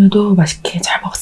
오늘도 맛있게 잘 먹었습니다.